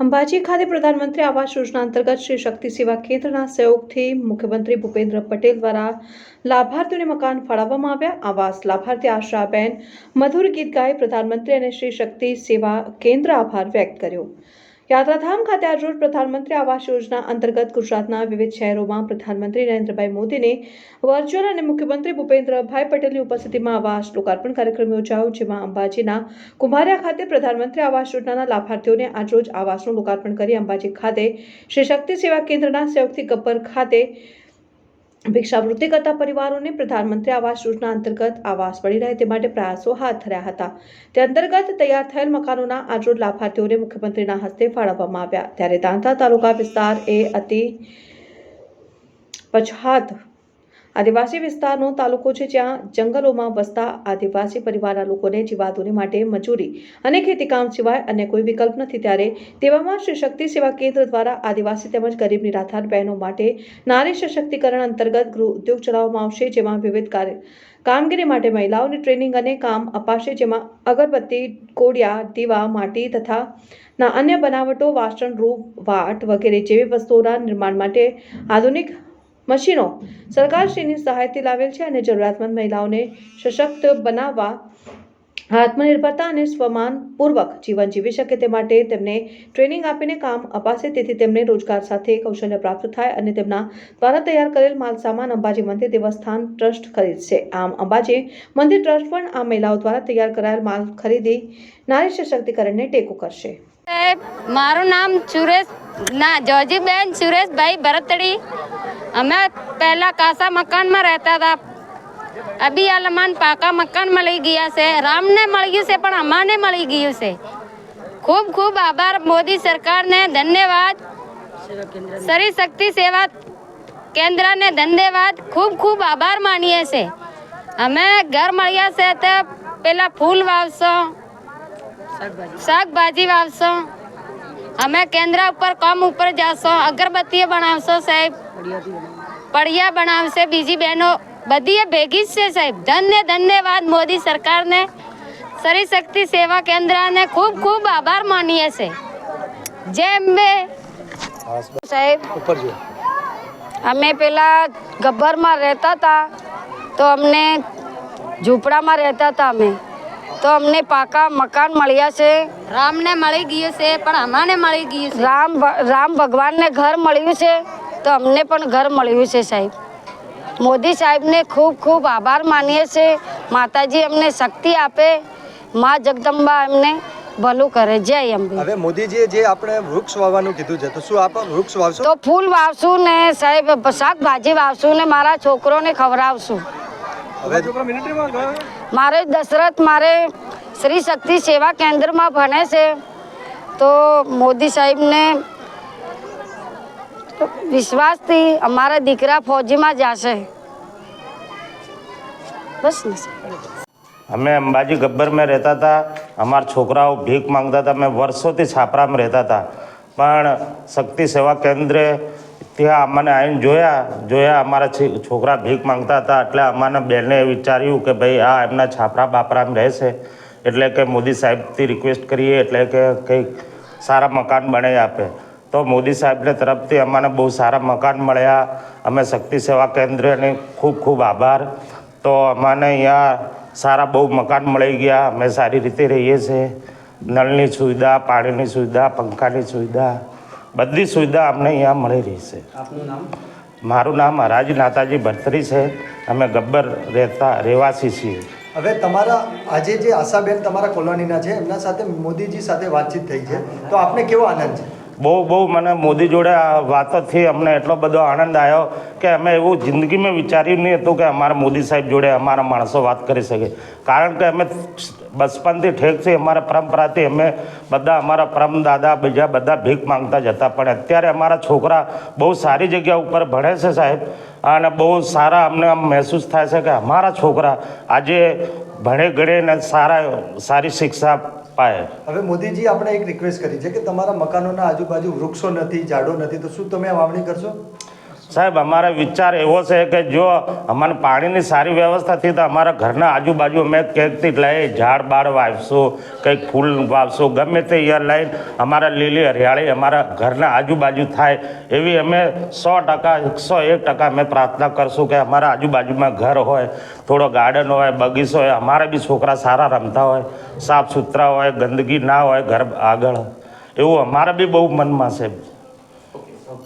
અંબાજી ખાતે પ્રધાનમંત્રી આવાસ યોજના અંતર્ગત શ્રી શક્તિ સેવા કેન્દ્રના સહયોગથી મુખ્યમંત્રી ભૂપેન્દ્ર પટેલ દ્વારા લાભાર્થીઓને મકાન ફાળવવામાં આવ્યા. આવાસ લાભાર્થી આશાબેન મધુર ગીત ગાઈ પ્રધાનમંત્રી અને શ્રી શક્તિ સેવા કેન્દ્ર આભાર વ્યક્ત કર્યો. યાત્રાધામ ખાતે આજરોજ પ્રધાનમંત્રી આવાસ યોજના અંતર્ગત ગુજરાતના વિવિધ શહેરોમાં પ્રધાનમંત્રી નરેન્દ્રભાઈ મોદીને વર્ચ્યુઅલ અને મુખ્યમંત્રી ભૂપેન્દ્રભાઈ પટેલની ઉપસ્થિતિમાં આવાસ લોકાર્પણ કાર્યક્રમ યોજાયો, જેમાં અંબાજીના કુંભારિયા ખાતે પ્રધાનમંત્રી આવાસ યોજનાના લાભાર્થીઓને આજરોજ આવાસનું લોકાર્પણ કરી અંબાજી ખાતે શ્રી શક્તિ સેવા કેન્દ્રના સહયોગથી ગબ્બર ખાતે ભિક્ષાવૃત્તિ કરતા પરિવારોને પ્રધાનમંત્રી આવાસ યોજના અંતર્ગત આવાસ મળી રહે તે માટે પ્રયાસો હાથ ધર્યા હતા. તે અંતર્ગત તૈયાર થયેલ મકાનોના આજરોજ લાભાર્થીઓને મુખ્યમંત્રીના હસ્તે ફાળવવામાં આવ્યા. ત્યારે દાંતા તાલુકા વિસ્તાર એ અતિ પછાત આદિવાસી વિસ્તારનો તાલુકો છે જ્યાં જંગલોમાં વસતા આદિવાસી પરિવારના લોકોને જીવાદોની માટે મજૂરી અને ખેતીકામ સિવાય અન્ય કોઈ વિકલ્પ નથી ત્યારે તેવામાં શ્રી શક્તિ સેવા કેન્દ્ર દ્વારા આદિવાસી તેમજ ગરીબ નિરાધાર બહેનો માટે નારી સશક્તિકરણ અંતર્ગત ગૃહ ઉદ્યોગ ચલાવવામાં આવશે, જેમાં વિવિધ કાર્ય કામગીરી માટે મહિલાઓને ટ્રેનિંગ અને કામ અપાશે, જેમાં અગરબત્તી, કોડિયા, દીવા, માટી તથા ના અન્ય બનાવટો, વાસણ રૂપ વાટ વગેરે જેવી વસ્તુઓના નિર્માણ માટે આધુનિક મશીનો. સરકારશ્રીની સહાયથી લાવેલ છે અને જરૂરિયાતમંદ મહિલાઓને સશક્ત બનાવવા, આત્મનિર્ભરતા અને સ્વમાનપૂર્વક જીવન જીવી શકે તે માટે તેમને ટ્રેનિંગ આપીને કામ અપાશે. તેથી તેમને રોજગાર સાથે કૌશલ્ય પ્રાપ્ત થાય અને તેમના દ્વારા તૈયાર કરેલ માલ સામાન અંબાજી મંદિર દેવસ્થાન ટ્રસ્ટ ખરીદશે. આમ, અંબાજી મંદિર ટ્રસ્ટ પણ આ મહિલાઓ દ્વારા તૈયાર કરાયેલ માલ ખરીદી, નારી સશક્તિકરણને ટેકો કરશે. મારું નામ સુરેશ, ના, જોજીબેન સુરેશભાઈ ભરતડી. અમે પહેલા કાસા મકાનમાં રહેતા હતા. અભી આલમાન પાકા મકાન મળી ગયા છે. રામને મળ્યું છે, પણ અમાને મળી ગયું છે. ખૂબ ખૂબ આભાર મોદી સરકારને, ધન્યવાદ. સરી શક્તિ સેવા કેન્દ્રને ધન્યવાદ. ખૂબ ખૂબ આભાર માનીએ છે. અમે ઘર મળ્યા છે, તો પેલા ફૂલ વાવશો. શાકભાજી. વાવશો? અમે કેન્દ્ર ઉપર કમ ઉપર જાશો અગરબત્તી બનાવશો સાહેબ. પડિયા બનાવશે બીજી બહેનો બધી ભેગી જ છે સાહેબ. ધન્ય ધન્યવાદ મોદી સરકારને. સરી શક્તિ સેવા કેન્દ્રને ખૂબ ખૂબ આભાર માનીએ છે. જેમ બે. સાહેબ ઉપર અમે પેલા ગબ્બરમાં રહેતા હતા તો અમને ઝૂંપડામાં રહેતા હતા અમે. તો અમને પાકા મકાન મળ્યા છે. રામને મળી ગયું છે પણ અમાને મળી ગયું છે. રામ રામ ભગવાનને ઘર મળ્યું છે તો અમને પણ ઘર મળ્યું છે સાહેબ. મોદી સાહેબને ખૂબ ખૂબ આભાર માનીએ છીએ માતાજી અમને શક્તિ આપે. મા જગદંબા એમને ભલું કરે. જય અંબે. હવે મોદીજીએ જે આપણે વૃક્ષ વાવવાનું કીધું છે તો શું આપ વૃક્ષ વાવશો? તો ફૂલ વાવશું ને સાહેબ શાકભાજી વાવશું ને મારા છોકરોને ખવડાવશું. મારે દશરથ મારે શ્રી શક્તિ સેવા કેન્દ્રમાં ભણે છે. તો મોદી સાહેબને વિશ્વાસથી અમારા દીકરા ફૌજીમાં જશે. બસ ને અમે અંબાજી ગબ્બરમાં રહેતા હતા. અમારા છોકરાઓ ભીખ માંગતા હતા. અમે વર્ષોથી છાપરામાં રહેતા હતા. પણ શક્તિ સેવા કેન્દ્રે ત્યાં અમને આવીને જોયા જોયા અમારા છોકરા ભીખ માંગતા હતા, એટલે અમારા બેને વિચાર્યું કે ભાઈ આ એમના છાપરા બાપરામાં રહેશે. એટલે કે મોદી સાહેબથી રિક્વેસ્ટ કરીએ, એટલે કે કંઈક સારા મકાન બનાવી આપે. તો મોદી સાહેબને તરફથી અમને બહુ સારા મકાન મળ્યા. અમે શક્તિ સેવા કેન્દ્રને ખૂબ ખૂબ આભાર. તો અમને અહીંયા સારા બહુ મકાન મળી ગયા. અમે સારી રીતે રહીએ છીએ. નળની સુવિધા, પાણીની સુવિધા, પંખાની સુવિધા. બધી સુવિધા આપને અહીંયા મળી રહી છે મારું નામ હરાજ નાતાજી ભરતરી છે. અમે ગબ્બર રહેતા રહેવાસી છીએ. હવે તમારા આજે જે આશાબેન તમારા કોલોનીના છે એમના સાથે મોદીજી સાથે વાતચીત થઈ છે. તો આપને કેવો આનંદ છે? બહુ બહુ મને મોદી જોડે આ વાતોથી અમને એટલો બધો આનંદ આવ્યો કે અમે એવું જિંદગીમાં વિચાર્યું નહીં હતું કે અમારા મોદી સાહેબ જોડે અમારા માણસો વાત કરી શકે. કારણ કે અમે બચપનથી ઠેકથી અમારા પરંપરાથી અમે બધા અમારા પરમ દાદા, બીજા બધા ભીખ માંગતા જતા પણ અત્યારે અમારા છોકરા બહુ સારી જગ્યા ઉપર ભણે છે સાહેબ. અને બહુ સારા અમને આમ મહેસૂસ થાય છે કે અમારા છોકરા આજે ભણે ગણે ને સારા, સારી શિક્ષા હવે મોદીજી, આપણે એક રિક્વેસ્ટ કરી છે કે તમારા મકાનોના આજુબાજુ વૃક્ષો નથી, ઝાડો નથી, તો શું તમે વાવણી કરશો? સાહેબ, અમારો વિચાર એવો છે કે જો અમને પાણીની સારી વ્યવસ્થા થઈ તો અમારા ઘરના આજુબાજુ અમે ક્યાંકથી લઈ ઝાડ બાળ વાવશું, કંઈક ફૂલ વાવશું, ગમે તે યર લઈને અમારા લીલી હરિયાળી અમારા ઘરના આજુબાજુ થાય એવી અમે સો ટકા, એકસો એક ટકા અમે પ્રાર્થના કરશું કે અમારા આજુબાજુમાં ઘર હોય, થોડો ગાર્ડન હોય, બગીચો હોય, અમારા બી છોકરા સારા રમતા હોય, સાફ સુથરા હોય, ગંદકી ના હોય, ઘર આગળ. એવું અમારા બી બહુ મનમાં છે.